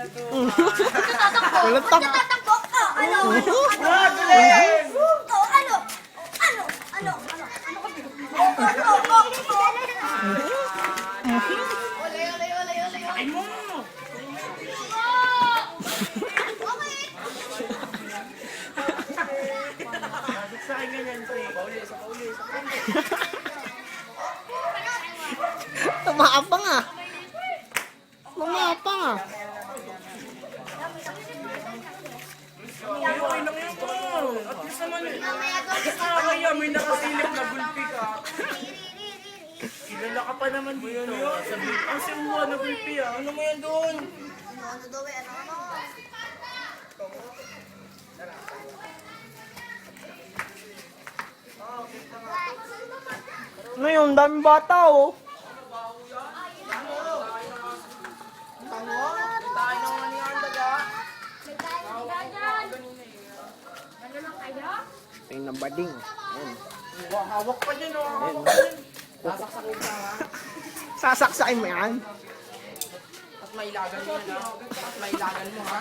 Walang tak. Tatakbo! Oh, ano? Ano? Ano? Ah, galing! Oh, ano? Ano? Ano? Ano? Ano ka Kaya may nakasilip na gulpi ka. Kilala ka pa naman dito. Sabi, ang simuha na gulpi ah. Ano mo yan doon? Ano, ano daw eh? Ano, ano? Ano yun? Daming bata oh. Yung nabading. Wah, hawak pa din oh. Hawak pa din. Sasaksakin ka ha. Sasaksakin mo yan. At mailagan mo yan ha. At mailagan mo ha.